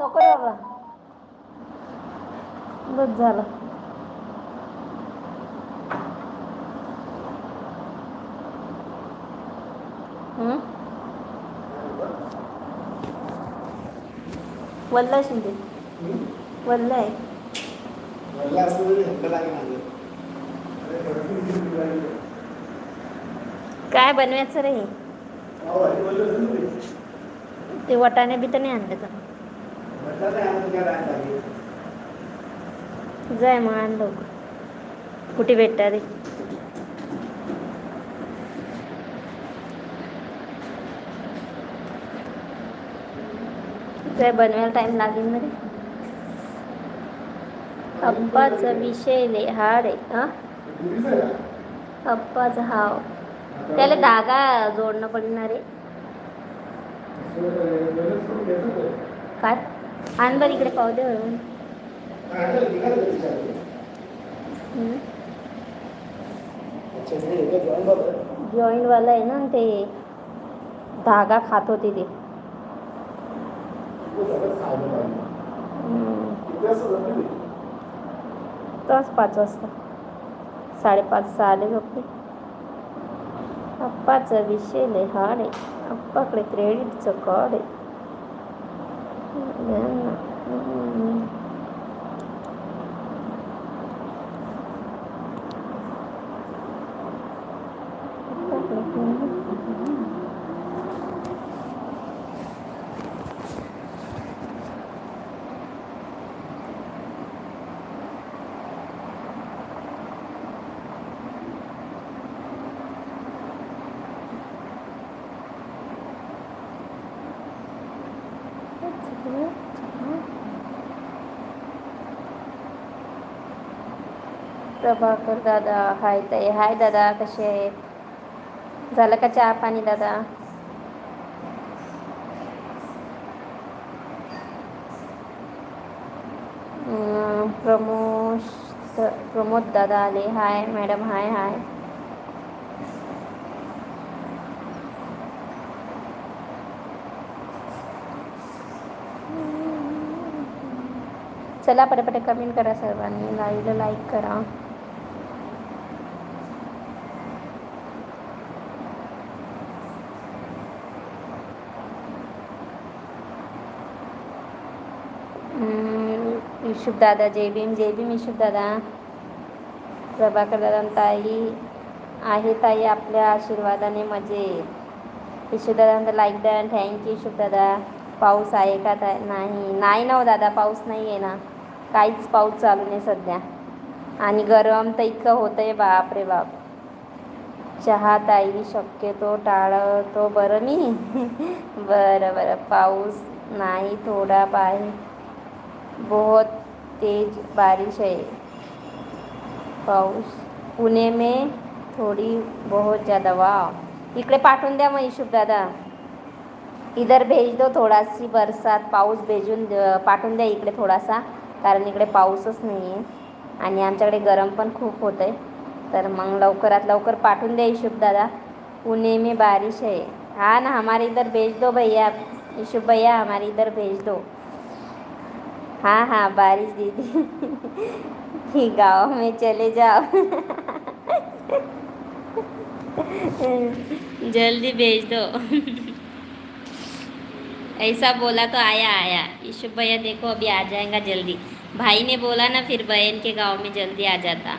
नको रे बाबा बस झालं. हम्म? आहे शिंदे. वल्ल आहे काय बनवायचं रे? हे? ते वटाणे बी तर नाही आणलं का जाय मग आण लवकर. कुठे भेटता रे काय बनवायला टाइम लागेल ना रे? अप्पाचा विषय ले हाड आहे हा? अप्पाचा हाव. त्याला धागा जोडणं पडणार आहे. काय? आण बरं इकडे पाहू दे वरून जॉईंट वाला आहे ना ते. धागा खात होते ते. तस पाच वाजता. साडेपाच सहा आले झोपले. अप्पाचा विषय लय हाड आहे अप्पाकडे क्रेडिटचं कार्ड आहे द्या ना. हम्म. अप्पाकडे credit- प्रभाकर दादा हाय ताई. हाय दादा कसे आहेत? झालं का चहा पाणी दादा? प्रमोद प्रमोद दादा आले. Hi madam hi hi. चला पटापट कमेंट करा सर्वांनी. लाईव्हला लाईक करा. हम्म, दादा जय भीम जय भीम युशुफ दादा प्रभाकर दादा ताई आहे ताई आपल्या आशीर्वादाने मजेत युशुफ दादा लाईक द्या थँक्यू युशुफ दादा पाऊस आहे का ताई नाही नाही ना हो दादा पाऊस नाही आहे ना काहीच पाऊस चालू नाही सध्या आणि गरम तर इतकं होतं आहे बाप रे बाप चहा ताई शक्यतो टाळतो बरं मी बरं बरं पाऊस नाही थोडा बाहेर बहुत तेज बारिश है। पाऊस। पुणे में थोडी बहुत ज़्यादा। वाव इकडे पाठवून द्या मग हिशोब दादा। इधर भेज दो थोडासी बरसात। पाऊस भेजून पाठवून द्या इकडे थोडासा कारण इकडे पाऊसच नाही आहे आणि आमच्याकडे गरम पण खूप होतं आहे तर मग लवकरात लवकर पाठवून द्या हिशोब दादा। पुणे में बारिश है। हाँ ना हमारे इधर भेज दो भैया। इशुफ भैया हमारे इधर भेज दो। हाँ हाँ बारिश दीदी। गाँव में चले जाओ। जल्दी भेज दो। ऐसा बोला तो आया आया। ईशुफ भैया देखो, अभी आ जाएगा जल्दी। भाई ने बोला ना, फिर बहन के गाँव में जल्दी आ जाता।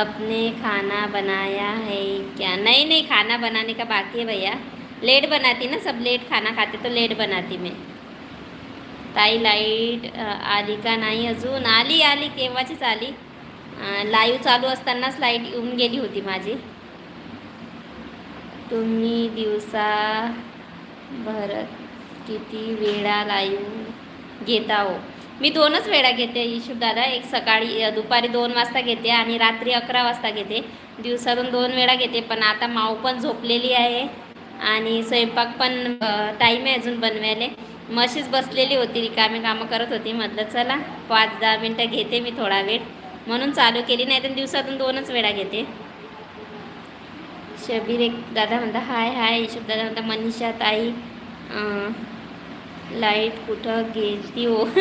अपने खाना बनाया है क्या? नहीं नहीं, खाना बनाने का बाकी है भैया। लेट बनाती ना, सब लेट खाना खाते तो लेट बनाती मैं। ताई लाइट आली का नाही अजून? आली आली केव्हाचीच आली. लाईव्ह चालू असतानाच लाइट येऊन गेली होती माझी. तुम्ही दिवसा भरत किती वेळा लाईव्ह घेता हो मी दोनच वेळा घेते यशू दादा. एक सकाळी दुपारी दोन वाजता घेते आणि रात्री अकरा वाजता घेते. दिवसातून दोन वेळा घेते पण आता माऊ पण झोपलेली आहे आणि स्वयंपाक पण टाईम आहे अजून बनवायला. मशीच बसलेली होती रिकामे कामं करत होती. म्हटलं चला पाच दहा मिनटं घेते मी थोडा वेळ. म्हणून चालू केली नाही तर दिवसातून दोनच वेळा घेते. शबीर एक दादा म्हणता हाय हाय. हिशोब दादा म्हणता मनीषा ताई लाइट कुठं गेली हो?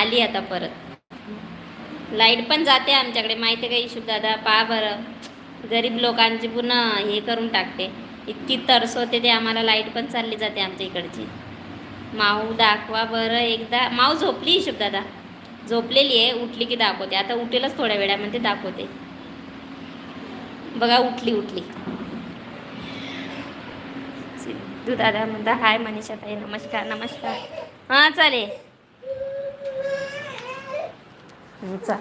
आली आता परत. लाइट पण जाते आमच्याकडे. माहिती आहे का हिशोब दादा पहा बरं. गरीब लोकांची पूर्ण हे करून टाकते. इतकी तरस होते ते आम्हाला लाइट पण चालली जाते आमच्या इकडची. माऊ दाखवा बरं एकदा. माऊ झोपली ईशब दादा? झोपलेली आहे उठली की दाखवते. आता उठेलच थोड्या वेळामध्ये दाखवते. बघा उठली उठली. सिद्धू दादा म्हणता हाय मनीषा ताई नमस्कार नमस्कार. हां चालेल. चाल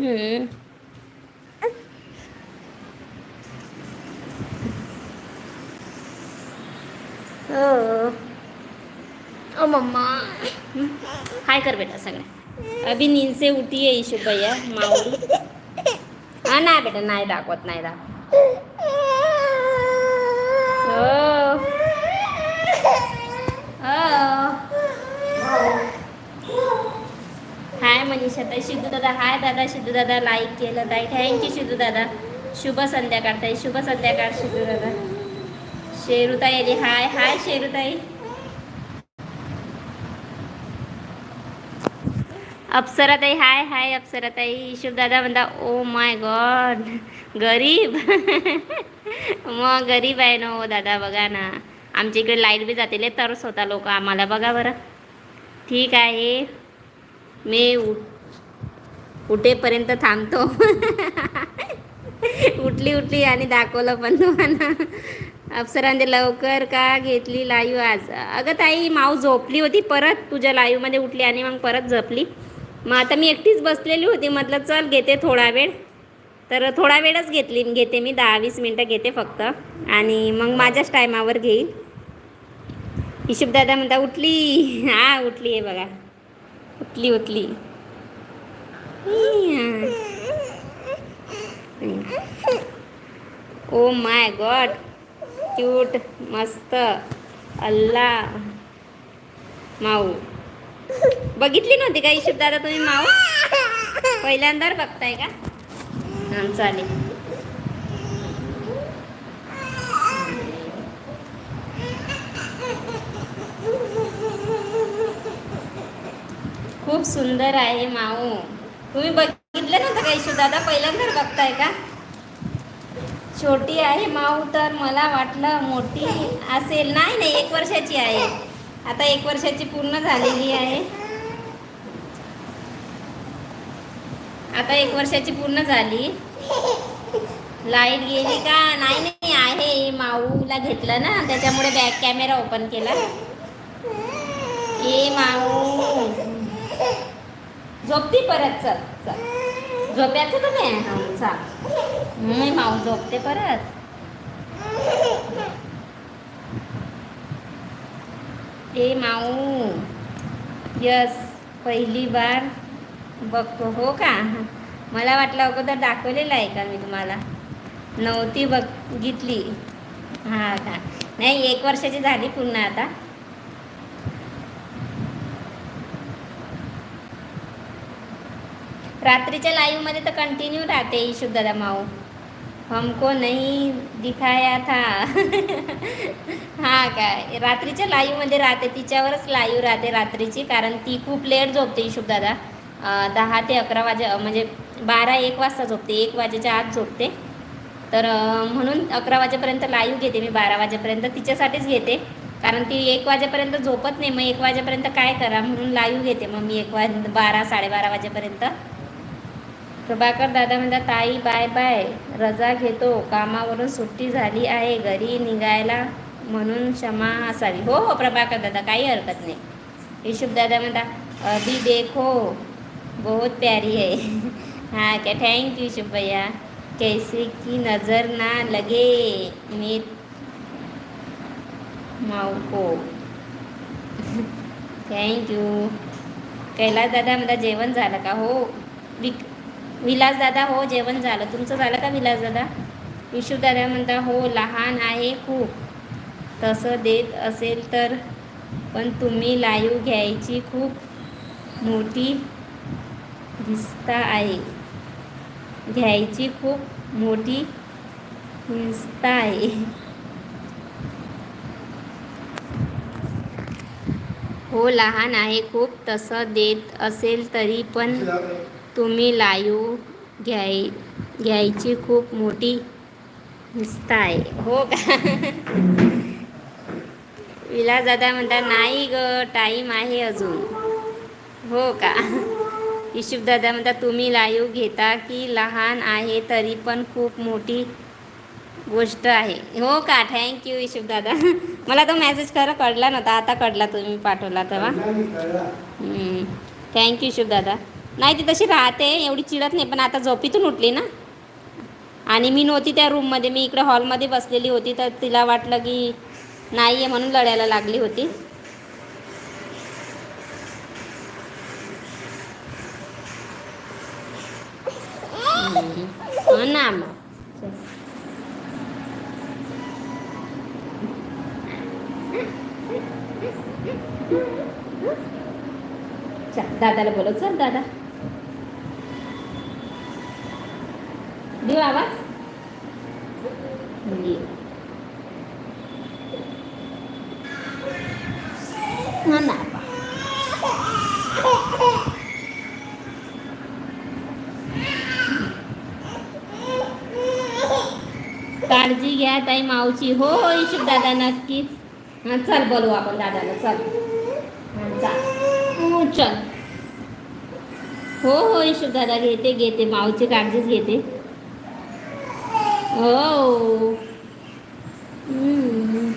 हम्म. ओ ओ मम्मा हाय कर बेटा सगळ्या अभि नींद से उठी है ईशू भैया माऊली हा नाही बेटा नाही दाखवत नाही दाखवत हो हो मनीषाताई मनीषा दादा. हाय दादा सिद्धू दादा. लाईक केलं ताई. थँक्यू सिद्धू दादा. शुभ संध्याकाळ ताई. शुभ संध्याकाळ सिद्धू दादा. शेरुताई आली. हाय हाय शेरुताई. अप्सराताई हाय हाय अप्सराताई. शुभ म्हणता ओ माय गॉड गरीब. मग गरीब आहे ना ओ दादा बघा ना. आमच्या इकडे लाइट बी जाते तर स्वतः होता लोक आम्हाला बघा बरं. ठीक आहे. मी उ उठेपर्यंत थांबतो. उठली उठली आणि दाखवलं पण तुम्हाला. अप्सरांनी लवकर का घेतली लाईव्ह आज? अगं ताई माऊ झोपली होती परत. तुझ्या लाईव्हमध्ये उठली आणि मग परत झोपली. मग आता मी एकटीच बसलेली होती. म्हटलं चल घेते थोडा वेळ. तर थोडा वेळच घेतली घेते मी. दहा वीस मिनटं घेते फक्त. आणि मग माझ्याच टायमावर घेईल. हिशोबदादा म्हणता उठली. हा उठली आहे बघा. उतली उतली. ओ माय गॉड क्यूट मस्त. अल्ला माऊ. बघितली नव्हती का हिशोब दादा तुम्ही माऊ? पहिल्यांदा बघताय का? चालेल खूप सुंदर आहे माऊ. तुम्ही बघितलं नव्हतं का इशू? दादा पहिल्यांदा बघताय का? छोटी आहे माऊ तर मला वाटलं मोठी असेल. नाही नाही एक वर्षाची आहे. आता एक वर्षाची पूर्ण झालेली आहे. आता एक वर्षाची पूर्ण झाली. लाइट गेली का? नाही नाही आहे माऊला घेतलं ना. त्याच्यामुळे बॅक कॅमेरा ओपन केला. ए माऊ झोपती परत चल चल. झोप्याचं तुम्ही हां चाल. मी माऊ झोपते परत. ए माऊ. यस पहिली बार बघतो हो का? मला वाटलं अगोदर दाखवलेलं आहे का मी तुम्हाला? नव्हती बघितली हां का? नाही एक वर्षाची झाली पूर्ण आता. रात्रीच्या लाईव्हमध्ये तर कंटिन्यू राहते ईशू दादा माऊ हमको नाही दिखाया था. हा काय? रात्रीच्या लाईव्हमध्ये राहते तिच्यावरच लाईव्ह राहते रात्रीची कारण ती खूप लेट झोपते ईशू दादा. दहा ते अकरा वाजे म्हणजे बारा एक वाजता झोपते एक वाजेच्या आत झोपते. तर म्हणून अकरा वाजेपर्यंत लाईव्ह घेते मी बारा वाजेपर्यंत तिच्यासाठीच घेते. कारण ती एक वाजेपर्यंत झोपत नाही मग एक वाजेपर्यंत काय करा? म्हणून लाईव्ह घेते मग मी एक वाज बारा साडेबारा वाजेपर्यंत. प्रभाकर दादा म्हणतात ताई बाय बाय. रजा घेतो. कामावरून सुट्टी झाली आहे. घरी निघायला म्हणून क्षमा असावी. हो हो प्रभाकर दादा. काही हरकत नाही. युशुफ दादा म्हणता अभी देखो. बहुत प्यारी है. हाँ क्या? थैंक यू युशुफ भैया. कैसे की नज़र ना लगे मी माऊ को. थँक्यू कैलास दादा म्हणता जेवण झालं का? हो. विक विलास दादा हो जेवण झालं. तुमचं झालं का विलास दादा? दादा म्हणता हो लहान आहे खूप. तसं देत असेल तर पण तुम्ही लाईव्ह घ्यायची खूप मोठी दिसता आहे. घ्यायची खूप मोठी दिसता आहे. हो लहान आहे खूप. तसं देत असेल तरी पण तुम्ही लाईव घ्याय घ्यायची खूप मोठी दिसत आहे. हो का? विलासदादा म्हणतात नाही ग टाईम आहे अजून. हो का? इशुभ दादा म्हणतात तुम्ही लाईव्ह घेता की लहान आहे तरी पण खूप मोठी गोष्ट आहे. हो का? थँक्यू इशुभ दादा. मला तो मेसेज खरं कळला नव्हता. आता कळला तुम्ही पाठवला तेव्हा. थँक्यू शुभ दादा. नाही ती तशी राहते एवढी चिडत नाही पण आता झोपीतून उठली ना आणि मी नव्हती त्या रूममध्ये मी इकडे हॉलमध्ये बसलेली होती तर तिला वाटलं की नाही आहे म्हणून लढायला लागली होती. हो ना मग. दादाला बोलव चल दादा देऊ आवाज हा ना काळजी घ्या ताई मावची हो हो इशुक दादा नक्कीच. हां चल बोलू आपण दादाला. चल. हां चल हो चल. हो हो इशुक दादा घेते घेते. मावची काळजीच घेते. हम्म.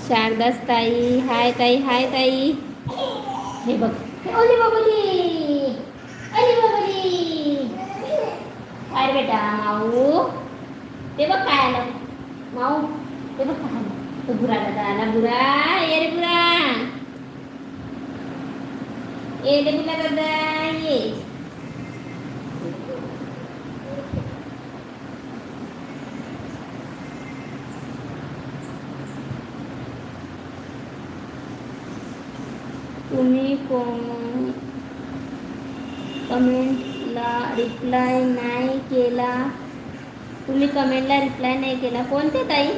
शारदास ताई हाय ताई हाय ताई. हे बघ. ओली बाबली. ओली बाबली. काय बेटा माऊ. ते बघ काय आलं. माऊ ते बघ. बुरा दादा आला बुरा ये रे बुरा ये रे बुरा दादा ये तुम्ही कोण कमेंटला रिप्लाय नाही केला तुम्ही कमेंटला रिप्लाय नाही केला कोणत्या ताई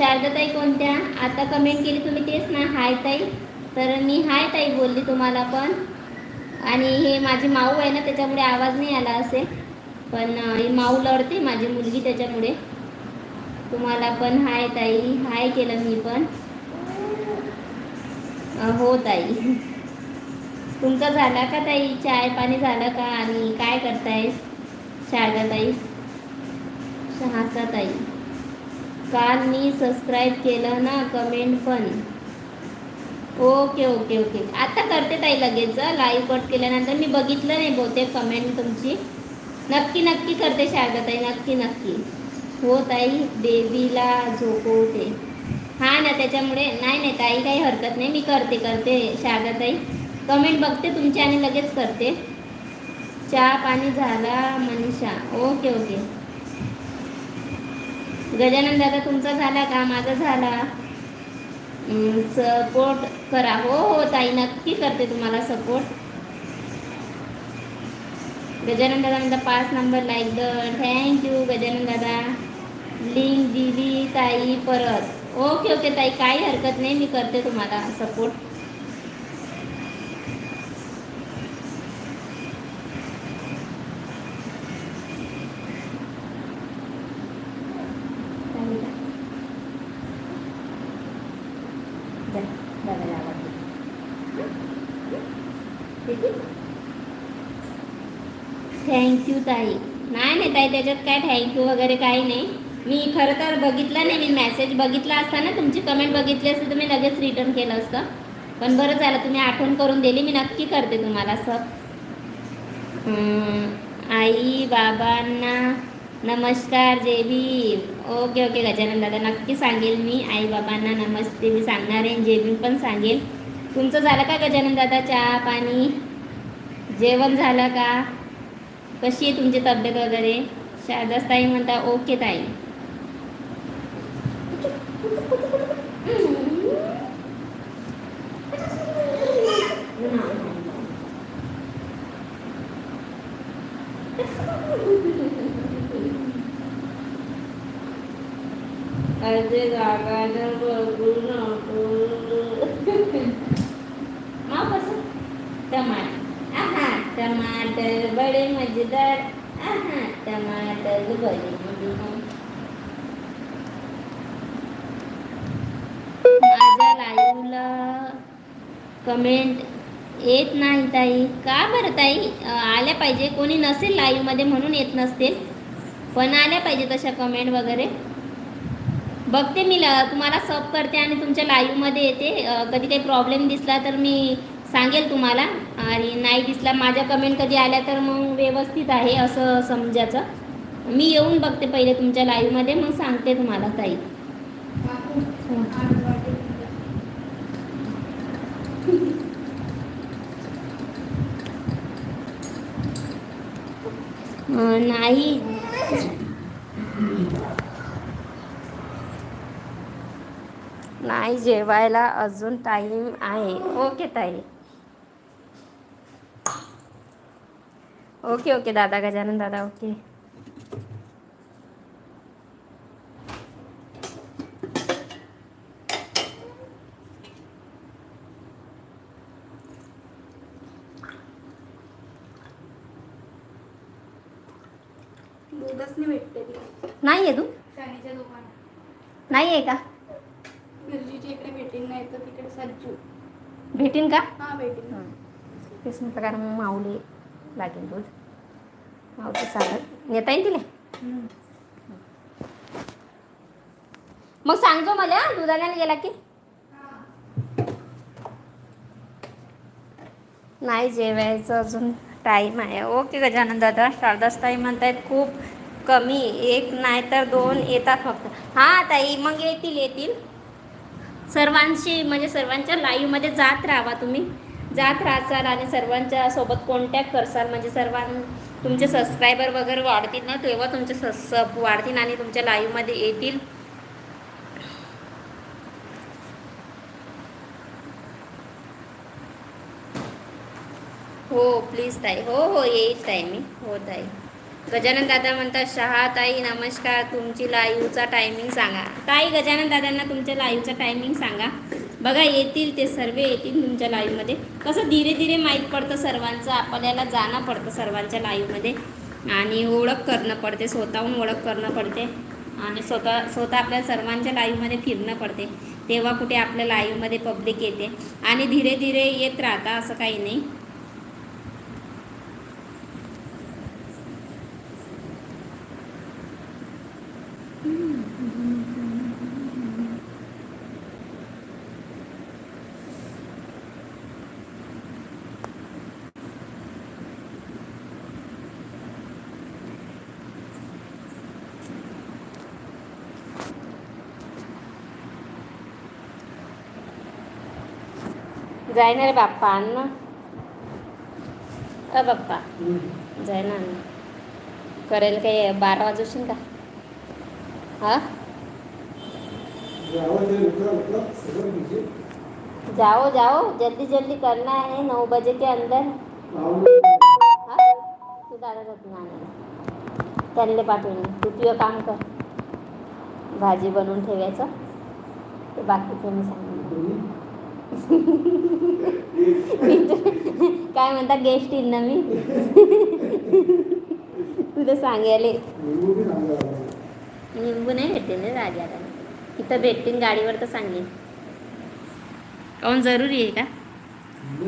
शारदाताई कोणत्या? आता कमेंट केली तुम्ही तेच ना हाय ताई. तर मी हाय ताई बोलली तुम्हाला पण. आणि हे माझी माऊ आहे ना त्याच्यामुळे आवाज नाही आला असेल पण माऊ लढते माझी मुलगी त्याच्यामुळे. तुम्हाला पण हाय ताई. हाय केलं मी पण. हो ताई. तुमचा झाला का ताई? चाय पाणी झालं का? आणि काय करताय शारदा ताई शहासा ताई. काल मी सबस्क्राईब केलं ना कमेंट पण. ओके ओके ओके आता करते ताई लगेच. लाईव्ह कट केल्यानंतर मी बघितलं नाही बहुतेक कमेंट तुमची. नक्की नक्की करते शारदा ताई. नक्की नक्की. हो ताई बेबीला झोपवते. हा ना त्याच्यामुळे नाही नाही ताई काही हरकत नाही. मी करते करते शारदा ताई. कमेंट बघते तुमची आणि लगेच करते. चहा पाणी झाला मनीषा. ओके ओके गजानन दादा तुमचा झाला का? माझा झाला. सपोर्ट करा. हो हो ताई नक्की करते तुम्हाला सपोर्ट गजानन दादा म्हणता पाच नंबर लाईक द थँक्यू गजानन दादा. लिंक दिली ताई परत. ओके ओके ताई काही हरकत नाही. मी करते तुम्हाला सपोर्ट थँक्यू ताई त्याच्यात काय थँक्यू वगैरे काही नाही. मी खरं तर बघितलं नाही मी मेसेज बघितला असता ना तुमची कमेंट बघितली असते तर मी लगेच रिटर्न केलं असतं. पण बरं झालं तुम्ही आठवण करून दिली मी नक्की करते तुम्हाला सब आई बाबांना नमस्कार जय ओके ओके गजानन दादा नक्की सांगेल मी. आई बाबांना नमस्ते मी सांगणार आहे जय पण सांगेल. तुमचं झालं का गजानन दादा चहा पाणी? जेवण झालं का? कशी आहे तुमची तब्येत वगैरे? शारदास ताई म्हणता ओके ताई अरे जागा बघू नको माव कसं टमाटर आहा टमाटर बडे मजेदार आहा टमाटर बडे मजेदार माझ्या लाईव्हला कमेंट येत नाही ताई. का बरं ताई? आल्या पाहिजे. कोणी नसेल लाईव्हमध्ये म्हणून येत नसतील. पण आल्या पाहिजे तशा कमेंट वगैरे. बघते मी ल तुम्हाला सब करते आणि तुमच्या लाईव्हमध्ये येते. कधी काही प्रॉब्लेम दिसला तर मी सांगेल तुम्हाला. आणि नाही दिसला माझ्या कमेंट कधी आल्या तर मग व्यवस्थित आहे असं समजायचं. मी येऊन बघते पहिले तुमच्या लाईव्हमध्ये मग सांगते तुम्हाला ताई अ, नाही. नाही जेवायला अजून टाईम आहे. ओके ताई. ओके ओके दादा गजानन दादा ओके नाही भेटते तिकडे नाही आहे तू? दुकानात. नाही आहे का? मिरचीच्या इकडे भेटेल नाही तर तिकडे सज्जू भेटीन का? हा तेच म्हटलं कारण मग माऊली लागेल दूध माऊली चालत नेता येईल तिला? मग सांगतो मला दूध आणायला गेला की. नाही जेवायचं अजून. टाईम आहे. ओके गजानन दादा शारदास ताई म्हणतायत खूप. कमी एक नाही तर दोन येतात फक्त. हां ताई मग येतील येतील. सर्वांशी म्हणजे सर्वांच्या लाईव्हमध्ये जात राहा तुम्ही. जात राहसाल आणि सर्वांच्या सोबत कॉन्टॅक्ट करसाल. म्हणजे सर्वां तुमचे सबस्क्रायबर वगैरे वाढतील ना तेव्हा तुमचे सब वाढतील आणि तुमच्या लाईव्हमध्ये येतील. हो प्लीज ताई. हो हो येईल ताई मी. हो ताई. गजानन दादा म्हणतात शहा ताई नमस्कार तुमची लाईव्हचा टायमिंग सांगा. ताई गजानन दादांना तुमच्या लाईव्हचा टायमिंग सांगा. बघा येतील ते सर्व येतील तुमच्या लाईव्हमध्ये कसं धीरे धीरे माहीत पडतं सर्वांचं आपल्याला जाणं पडतं सर्वांच्या लाईव्हमध्ये आणि ओळख करणं पडते स्वतःहून ओळख करणं पडते. आणि स्वतः स्वतः आपल्या सर्वांच्या लाईव्हमध्ये फिरणं पडते. तेव्हा कुठे आपल्या लाईव्हमध्ये पब्लिक येते. आणि धीरे धीरे येत राहता असं काही नाही. जाय ना रे बाप्पा अन्न अ बाप्पा जाय ना अन्न करेल काही बारा वाजवशील का? हा? जाओ जाओ जल्दी जल्दी करना है नौ बजे के अंदर. हा? तू दादा जातो आणायला. त्यांना पाठवून तू तुझं काम कर. भाजी बनवून ठेवायचं. ते बाकीचं मी सांगेन काय म्हणता गेस्ट येईल ना मी? तुला सांगायले. निंबू नाही भेटते ना राजाला. इथं भेटतील गाडीवर तर सांगेन. काऊन जरुरी आहे का?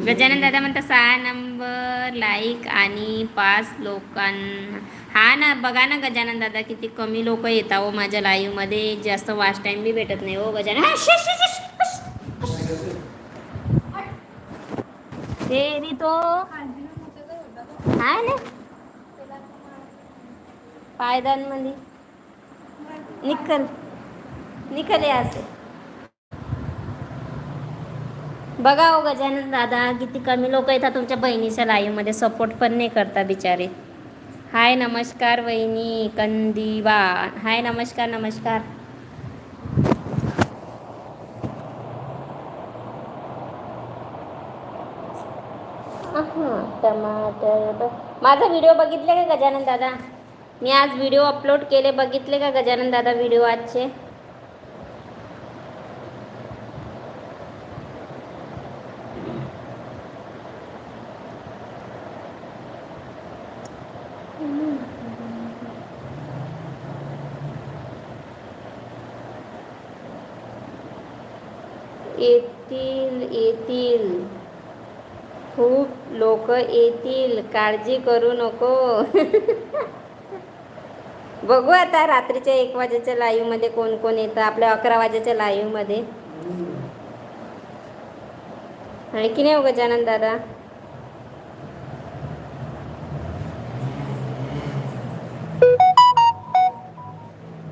गजानन दादा म्हणता सहा नंबर लाईक आणि पाच लोकांना हा ना बघा ना गजानन दादा किती कमी लोक येतात हो माझ्या लाईव्हमध्ये जास्त वाच टाईम बी भेटत नाही हो गजानन. तेरी तो. हाय ना. पायदानमध्ये. निकल निकल असे. बघा हो गजानन दादा किती कमी लोक येतात तुमच्या बहिणीच्या लाईव्हमध्ये. सपोर्ट पण नाही करता बिचारे. हाय नमस्कार वहिनी कंदिवा हाय नमस्कार नमस्कार. टमाटर माझा व्हिडिओ बघितले का गजानन दादा? मी आज व्हिडिओ अपलोड केले बघितले का गजानन दादा व्हिडिओ आजचे? येतील येतील. खूप लोक येतील. काळजी करू नको. बघू आता रात्रीच्या एक वाजेच्या लाईव्हमध्ये कोण कोण येतं. आपल्या अकरा वाजेच्या लाईव्हमध्ये. आहे की नाही गजानन दादा?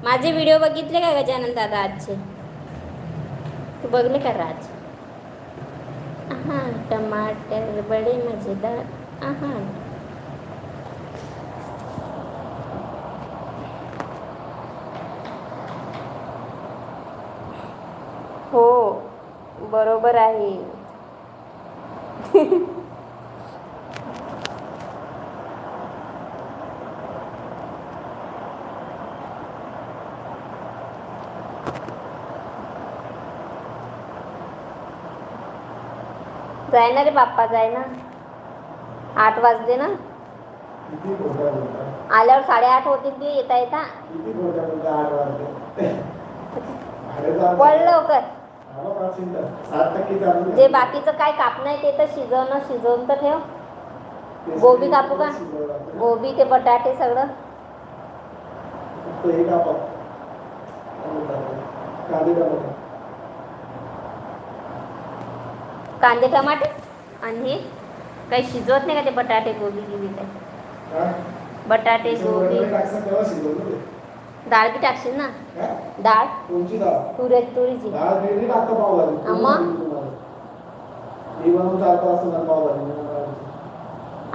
माझे व्हिडिओ बघितले का गजानन दादा आजचे? तू बघले का राज? हां बडे मजेदार. आहात हो बरोबर आहे. जाय ना रे बाप्पा जाय ना. आठ वाजले ना. आल्यावर साडेआठ होतील ते येता येता. पडलं कर लवकर. जे बाकीचं काय कापणं आहे ते तर शिजवणं शिजवून तर ठेव. गोबी कापू का? गोबी ते बटाटे सगळं. कापा. कांदे टमाटे कांदे टमाटे आणि हे काही शिजवत नाही का ते बटाटे गोबी गिबी काय? बटाटे गोबी. डाळ बी टाकशील ना? डाळ तुरे तुरीची.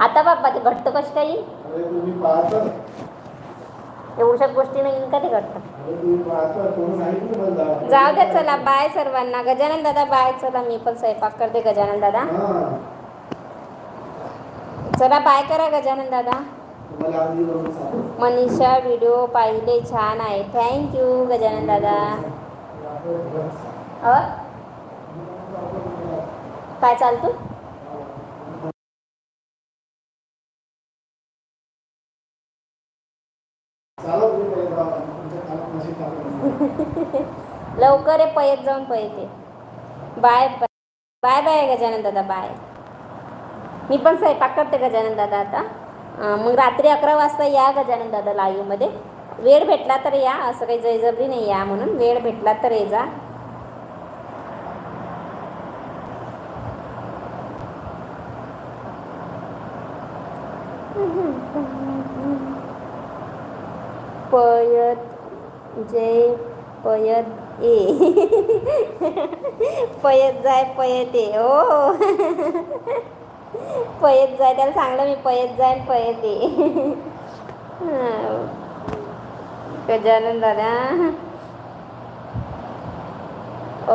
आता बाप्पा ते घट्ट कशी काय येईल? पाहता. एवढ्याच गोष्टी नाही कधी करतात जाऊ द्या चला बाय सर्वांना. गजानन दादा बाय चला मी पण स्वयंपाक करते गजानन दादा. चला बाय करा गजानन दादा. मनीषा व्हिडिओ पाहिले छान आहे. थँक्यू गजानन दादा. काय चालतो? लवकर आहे पयत जाऊन पयते ये. Bye bye. बाय गजानन दादा बाय. मी पण स्वयंपाक करते गजानन दादा आता. मग रात्री अकरा वाजता या गजानन दादा लाईव्हमध्ये वेळ भेटला तर या असं काही जयजबरी नाही या म्हणून. वेळ भेटला तर ये जा पयत जय पयत ए. पयत जाय पयत ये हो. पयत जाय त्याला सांगलं मी पयत जाय पयत ये गजानन दादा.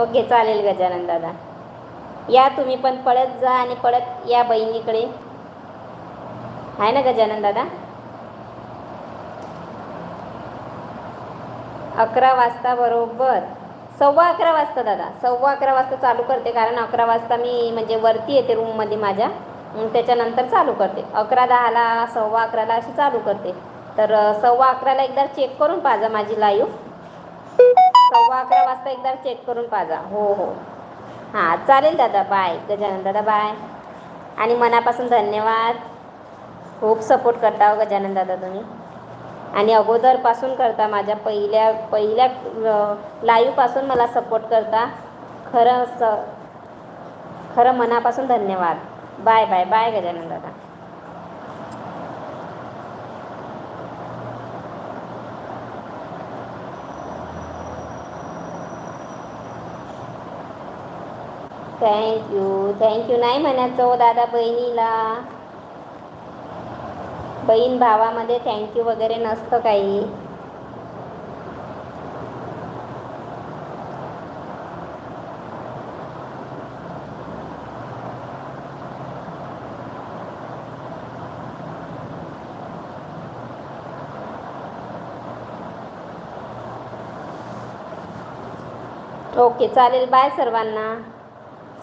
ओके चालेल गजानन दादा. या तुम्ही पण पळत जा आणि पळत या बहिणीकडे. आहे ना गजानन दादा? अकरा वाजता बरोबर. सव्वा अकरा वाजता दादा. सव्वा अकरा वाजता चालू करते कारण अकरा वाजता मी म्हणजे वरती येते रूममध्ये माझ्या. त्याच्यानंतर चालू करते. अकरा दहाला सव्वा अकराला अशी चालू करते. तर सव्वा अकराला एकदा चेक करून पाजा माझी लाईव्ह सव्वा अकरा वाजता एकदा चेक करून पाजा. हो हो. हां चालेल दादा. बाय गजानन दादा बाय आणि मनापासून धन्यवाद. खूप सपोर्ट करता हो गजानन दादा तुम्ही. आणि अगोदरपासून करता माझ्या पहिल्या पहिल्या लाईव्हपासून मला सपोर्ट करता. खरं स खरं मनापासून धन्यवाद. बाय बाय बाय गजानन दादा. थँक्यू थँक्यू नाही म्हणायचं हो दादा बहिणीला. बहीण भावामध्ये थँक्यू वगैरे नसतं काही. ओके चालेल बाय सर्वांना.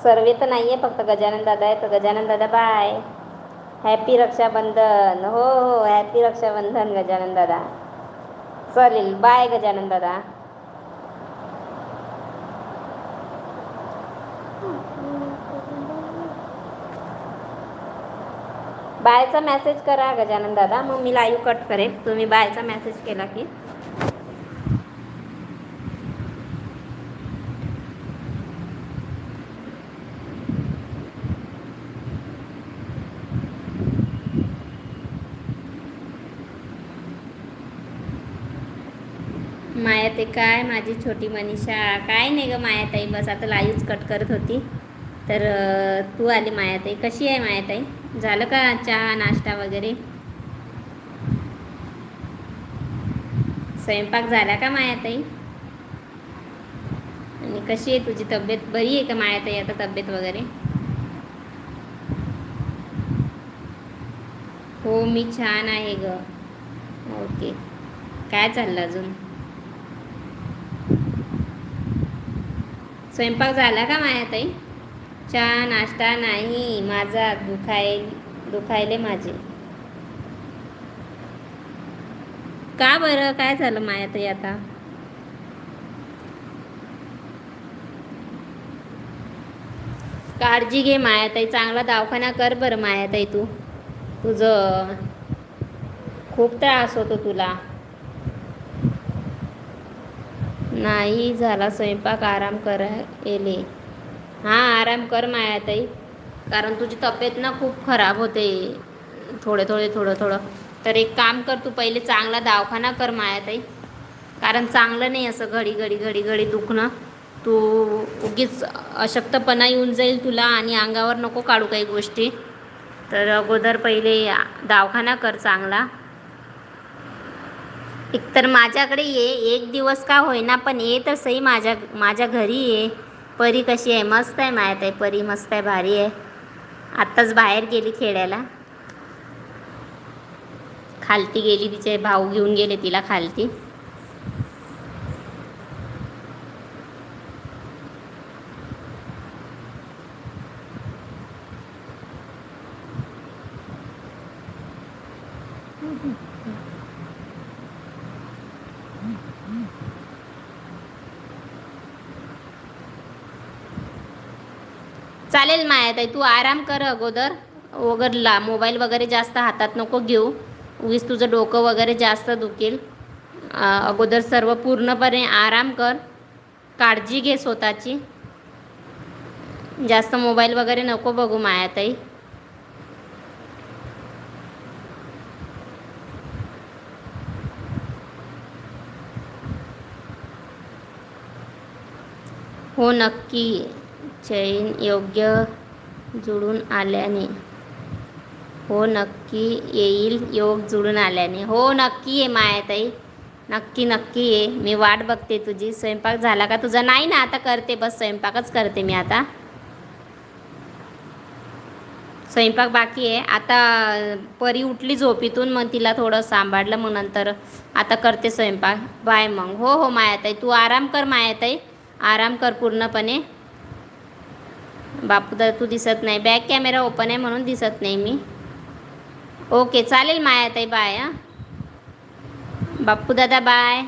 सर्वे तर नाही आहे फक्त गजानन दादा आहे तर गजानन दादा बाय हॅपी रक्षाबंधन हो हो हॅपी रक्षाबंधन गजानन दादा चालेल बाय गजानन दादा बायचा मेसेज करा गजानन दादा मग मी लाईव्ह कट करेन. तुम्ही बायचा मेसेज केला की. मायाताई काय? माझी छोटी मनीषा. काय नाही ग मायाताई बस आता लाईव्हच कट करत होती. तर तू आली मायाताई. कशी आहे मायाताई? झालं का चहा नाश्ता वगैरे? स्वयंपाक झाला का मायाताई? आणि कशी आहे तुझी तब्येत? बरी आहे का मायाताई आता तब्येत वगैरे? हो मी छान आहे ग. ओके. काय चाललं अजून? स्वयंपाक झाला का मायाताई चहा नाश्ता नाही. माझा दुखाय दुखायले माझे. का बरं? काय झालं मायाताई आता? काळजी घे मायाताई चांगला दवाखाना कर बरं मायाताई तू. तुझं खूप त्रास होतो तुला. नाही झाला स्वयंपाक आराम कर येले हां आराम कर मायाताई. कारण तुझी तब्येत ना खूप खराब होते. थोडे थोडे थोडं थोडं. तर एक काम कर तू पहिले चांगला दवाखाना कर मायाताई. कारण चांगलं नाही असं घडी घडी घडी घडी दुखणं. तू उगीच अशक्तपणा येऊन जाईल तुला आणि अंगावर नको काढू काही गोष्टी. तर अगोदर पहिले दवाखाना कर चांगला. एकतर माझ्याकडे ये एक दिवस का होईना पण ये तर सई माझ्या माझ्या घरी ये. परी कशी आहे? मस्त आहे माहीत आहे परी मस्त आहे भारी आहे. आत्ताच बाहेर गेली खेळायला. खालती गेली तिचे भाऊ घेऊन गेले तिला खालती. चालेल मायाताई तू आराम कर अगोदर. वगैरेला मोबाईल वगैरे जास्त हातात नको घेऊ. उगीच तुझं डोकं वगैरे जास्त दुखेल. अगोदर सर्व पूर्णपणे आराम कर. काळजी घे स्वतःची. जास्त मोबाईल वगैरे नको बघू मायाताई हो नक्की. चैन योग्य जुळून आल्याने. हो नक्की येईल योग जुळून आल्याने. हो नक्की ये मायाताई. नक्की नक्की ये. मी वाट बघते तुझी. स्वयंपाक झाला का तुझा? नाही ना आता करते. बस स्वयंपाकच करते मी आता. स्वयंपाक बाकी आहे. आता परी उठली झोपीतून मग तिला थोडं सांभाळलं मग नंतर आता करते स्वयंपाक. बाय मग. हो हो मायाताई. तू आराम कर मायाताई. आराम कर पूर्णपणे. बापू दादा तू दिसत नाही. बॅक कॅमेरा ओपन आहे म्हणून दिसत नाही मी. ओके चालेल माया ताई बाय हां. दादा बाय